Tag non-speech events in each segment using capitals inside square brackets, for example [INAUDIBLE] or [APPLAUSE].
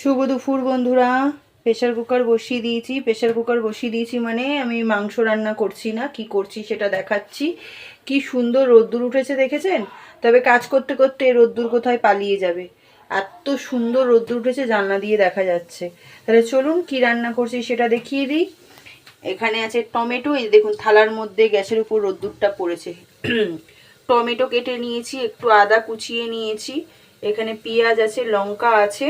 শুভ দুপুর বন্ধুরা। Pressure cooker বসিয়ে দিয়েছি। প্রেশার কুকার বসিয়ে দিয়েছি মানে আমি মাংস রান্না করছি না, কি করছি সেটা দেখাচ্ছি। কি সুন্দর রোদ্দুর উঠেছে দেখেছেন? তবে কাজ করতে করতে রোদ্দুর কোথায় পালিয়ে যাবে? এত সুন্দর রোদ্দুর উঠেছে, জানলা দিয়ে দেখা যাচ্ছে। তাহলে চলুন কি রান্না করছি সেটা দেখিয়ে দিই। এখানে আছে টমেটো, এই দেখুন থালার মধ্যে গ্যাসের উপর রোদ্দুরটা পড়েছে। [CLEARS THROAT] টমেটো কেটে নিয়েছি, একটু আদা কুচিয়ে নিয়েছি। এখানে পেঁয়াজ আছে, লঙ্কা আছে।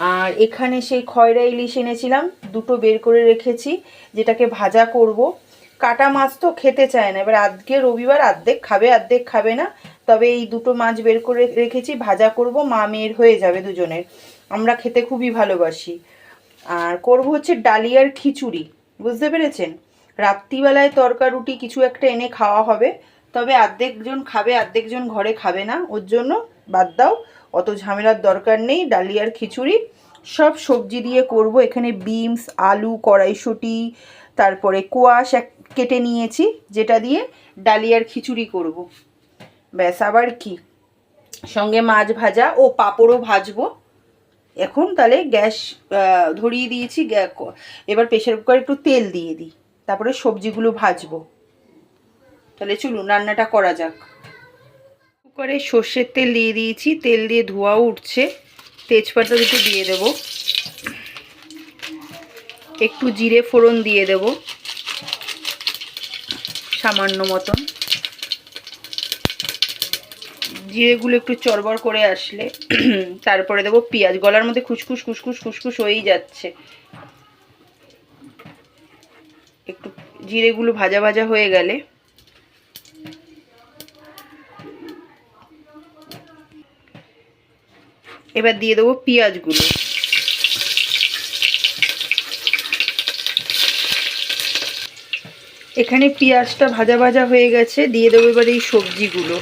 আর এখানে সেই খয়রা ইলিশ এনেছিলাম, দুটো বের করে রেখেছি, যেটাকে ভাজা করব। কাটা মাছ তো খেতে চায় না, এবার আজকে রবিবার আর্ধেক খাবে আর্ধেক খাবে না, তবে এই দুটো মাছ বের করে রেখেছি, ভাজা করব, মা মেয়ের হয়ে যাবে দুজনের। আমরা খেতে খুবই ভালোবাসি। আর করব হচ্ছে ডালিয়ার খিচুড়ি, বুঝতে পেরেছেন? রাত্রিবেলায় তরকা রুটি কিছু একটা এনে খাওয়া হবে, তবে অর্ধেকজন খাবে অর্ধেকজন ঘরে খাবে না, ওর জন্য বাদ দাও। অত ঝামেলার দরকার নেই ডালিয়ার খিচুড়ি। সব সবজি দিয়ে করব, এখানে বিনস, আলু, কড়াইশুঁটি, তারপরে কোয়াশ এক কেটে নিয়েছি, যেটা দিয়ে ডালিয়ার খিচুড়ি করব। ব্যাস, আবার কি? সঙ্গে মাছ ভাজা ও পাঁপড়ও ভাজবো। এখন তাহলে গ্যাস ধরিয়ে দিয়েছি এবার প্রেশার কুকারে একটু তেল দিয়ে দিই। তারপরে সবজিগুলো ভাজবো। তাহলে চলুন, রান্নাটা করা যাক। কুকারে সর্ষের তেল দিয়ে দিয়েছি। তেল দিয়ে ধোঁয়াও উঠছে। তেজপাতা দুটো দিয়ে দেব। একটু জিরে ফোড়ন দিয়ে দেব। সামান্য মতন। জিরেগুলো একটু চড়বড় করে আসলে [CLEARS THROAT] তারপরে দেবো পেঁয়াজ। গলার মধ্যে খুসখুস খুসখুস খুসখুস হয়েই যাচ্ছে। একটু জিরেগুলো ভাজা ভাজা হয়ে গেলে এবার দিয়ে দেবো পেঁয়াজগুলো। এখানে পেঁয়াজটা ভাজা ভাজা হয়ে গেছে, দিয়ে দেবো এবার এই সবজিগুলো।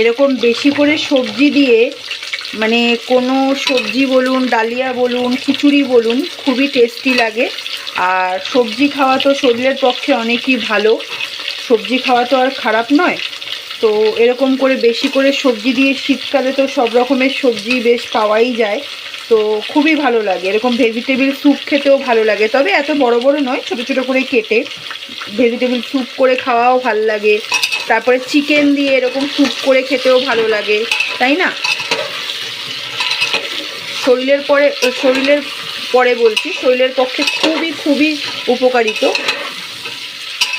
এরকম বেশি করে সবজি দিয়ে মানে কোনো সবজি বলুন, ডালিয়া বলুন, খিচুড়ি বলুন, খুবই টেস্টি লাগে। আর সবজি খাওয়া তো শরীরের পক্ষে অনেকই ভালো। সবজি খাওয়া তো আর খারাপ নয়। তো এরকম করে বেশি করে সবজি দিয়ে শীতকালে তো সব রকমের সবজি বেশ পাওয়াই যায়। তো খুবই ভালো লাগে। এরকম ভেজিটেবিল স্যুপ খেতেও ভালো লাগে। তবে এত বড় বড় নয়, ছোট ছোট করে কেটে ভেজিটেবিল স্যুপ করে খাওয়াও ভালো লাগে। তারপরে চিকেন দিয়ে এরকম স্যুপ করে খেতেও ভালো লাগে। তাই না? শরীরের পরে শরীরের পরে বলছি, শরীরের পক্ষে খুবই খুবই উপকারিত।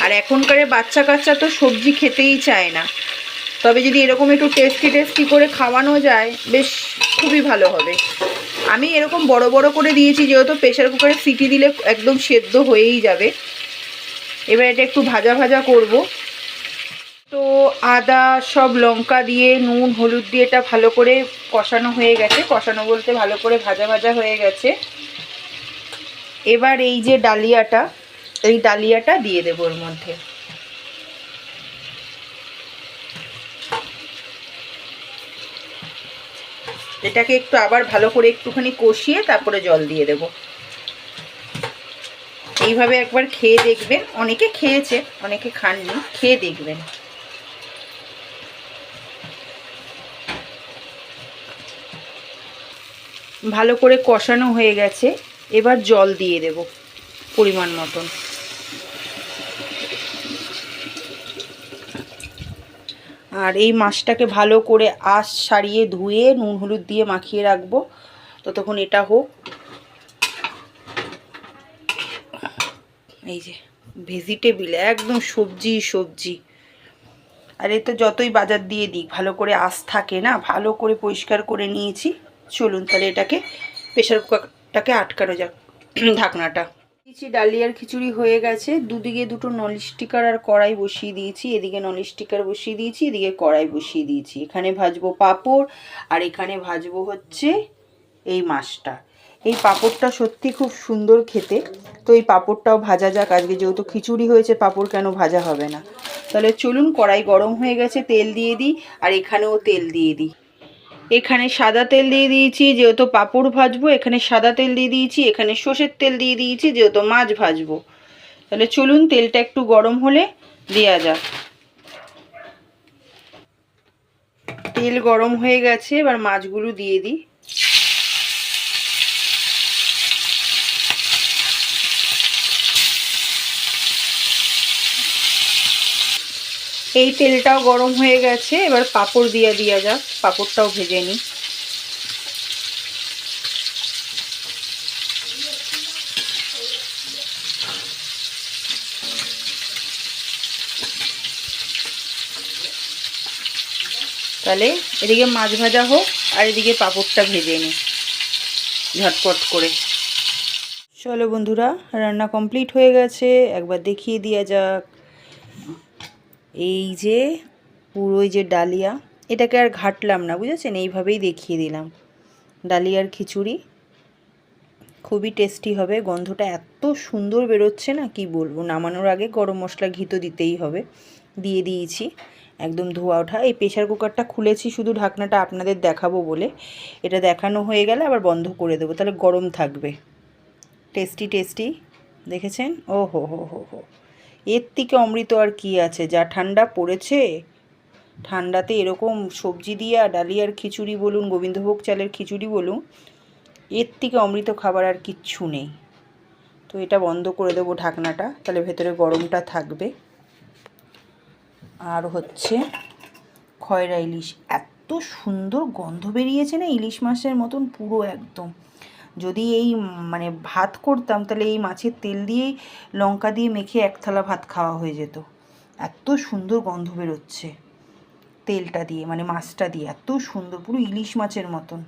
আর এখনকার বাচ্চা কাচ্চা তো সবজি খেতেই চায় না। তবে যদি এরকম একটু টেস্টি টেস্টি করে খাওয়ানো যায়, বেশ খুবই ভালো হবে। আমি এরকম বড় বড় করে দিয়েছি, যেহেতু প্রেশার কুকারে সিটি দিলে একদম সেদ্ধ হয়েই যাবে। এবার এটা একটু ভাজা ভাজা করব। তো আদা, সব লঙ্কা দিয়ে, নুন, হলুদ দিয়ে এটা ভালো করে কষানো হয়ে গেছে। কষানো বলতে ভালো করে ভাজা ভাজা হয়ে গেছে। এবার এই যে ডালিয়াটা এই ডালিয়াটা দিয়ে দেবো ওর মধ্যে। এটাকে একটু আবার ভালো করে একটুখানি কষিয়ে তারপরে জল দিয়ে দেব। এইভাবে একবার খেয়ে দেখবেন। অনেকে খেয়েছে, অনেকে খাননি, খেয়ে দেখবেন। ভালো করে কষানো হয়ে গেছে। এবার জল দিয়ে দেব পরিমাণ মতন। আর এই মাছটাকে ভালো করে আঁশ সারিয়ে ধুয়ে নুন হলুদ দিয়ে মাখিয়ে রাখব। ততক্ষণ এটা হোক। এই যে ভেজিটেবিল একদম সবজি সবজি। আর এ তো যতই বাজার দিয়ে দিই ভালো করে আঁশ থাকে না, ভালো করে পরিষ্কার করে নিয়েছি। চলুন তাহলে এটাকে প্রেশার কুকারটাকে আটকানো যাক, ঢাকনাটা। দিয়েছি ডালিয়ার খিচুড়ি হয়ে গেছে। দুদিকে দুটো ননস্টিকার আর কড়াই বসিয়ে দিয়েছি। এদিকে ননস্টিকার বসিয়ে দিয়েছি, এদিকে কড়াই বসিয়ে দিয়েছি। এখানে ভাজবো পাঁপড় আর এখানে ভাজবো হচ্ছে এই মাছটা। এই পাঁপড়টা সত্যি খুব সুন্দর খেতে। তো এই পাঁপড়টাও ভাজা যাক। আজকে যেহেতু খিচুড়ি হয়েছে, পাঁপড় কেন ভাজা হবে না? তাহলে চলুন, কড়াই গরম হয়ে গেছে, তেল দিয়ে দিই আর এখানেও তেল দিয়ে দিই। এখানে সাদা তেল দিয়ে দিয়েছি, যেহেতু পাঁপড় ভাজবো, এখানে সাদা তেল দিয়ে দিয়েছি, এখানে সর্ষের তেল দিয়ে দিয়েছি, যেহেতু মাছ ভাজবো। তাহলে চলুন তেলটা একটু গরম হলে দেওয়া যাক। তেল গরম হয়ে গেছে, এবার মাছগুলো দিয়ে দিই। এই তেলটাও গরম হয়ে গেছে, এবার পাঁপড় দিয়ে দেওয়া যাক, পাঁপড়টাও ভেজে নিই। তাহলে এদিকে মাছ ভাজা হোক, আর এদিকে পাঁপড়টা ভেজে নিই, ঝটপট করে। চলো বন্ধুরা, রান্না কমপ্লিট হয়ে গেছে, একবার দেখিয়ে দেওয়া যাক। এই যে পুরো যে ডালিয়া, এটাকে আর ঘাটলাম না, বুঝেছেন? এইভাবেই দেখিয়ে দিলাম। ডালিয়ার খিচুড়ি, খুবই টেস্টি হবে, গন্ধটা এত সুন্দর বেরোচ্ছে না, কি বলব? নামানোর আগে গরম মশলা ঘি তো দিতেই হবে। দিয়ে দিয়েছি একদম ধোয়া ওঠা। এই প্রেশার কুকারটা খুলেছি শুধু ঢাকনাটা আপনাদের দেখাবো বলে। এটা দেখানো হয়ে গেলে আবার বন্ধ করে দেবো, তাহলে গরম থাকবে। টেস্টি টেস্টি, দেখেছেন? ও হো হো হো হো। এর থেকে অমৃত আর কি আছে? যা ঠান্ডা পড়েছে? ঠান্ডাতে এরকম সবজি দিয়া ডালিয়ার খিচুড়ি বলুন, গোবিন্দভোগ চালের খিচুড়ি বলুন, এর থেকে অমৃত খাবার আর কিচ্ছু নেই। তো এটা বন্ধ করে দেবো ঢাকনাটা, তাহলে ভেতরে গরমটা থাকবে। আর হচ্ছে খয়রা ইলিশ। এত সুন্দর গন্ধ বেরিয়েছে না ইলিশ মাছের মতন পুরো একদম। যদি এই মানে ভাত করতাম, তাহলে এই মাছের তেল দিয়েই লঙ্কা দিয়ে মেখে এক থালা ভাত খাওয়া হয়ে যেত। এত সুন্দর গন্ধ বেরোচ্ছে তেলটা দিয়ে মানে মাছটা দিয়ে। এত সুন্দর, পুরো ইলিশ মাছের মতন।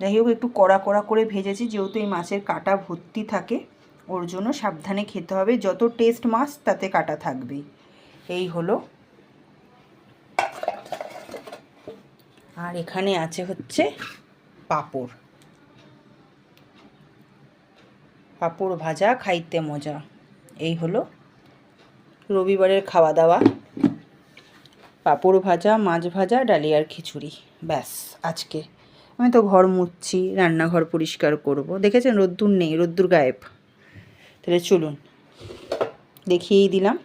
যাই হোক, একটু কড়া কড়া করে ভেজেছি, যেহেতু এই মাছের কাটা ভর্তি থাকে, ওর জন্য সাবধানে খেতে হবে। যত টেস্ট মাছ, তাতে কাটা থাকবেই এই হলো। আর এখানে আছে হচ্ছে পাঁপড়। পাঁপড় ভাজা, খাইতে মজা। এই হলো রবিবারের খাওয়া দাওয়া পাঁপড় ভাজা, মাছ ভাজা ডালিয়ার খিচুড়ি। ব্যাস, আজকে। আমি তো ঘর মুছছি, রান্নাঘর পরিষ্কার করব। দেখেছেন রোদ্দুর নেই, রোদ্দুর গায়েব। তাহলে চলুন, দেখিয়েই দিলাম।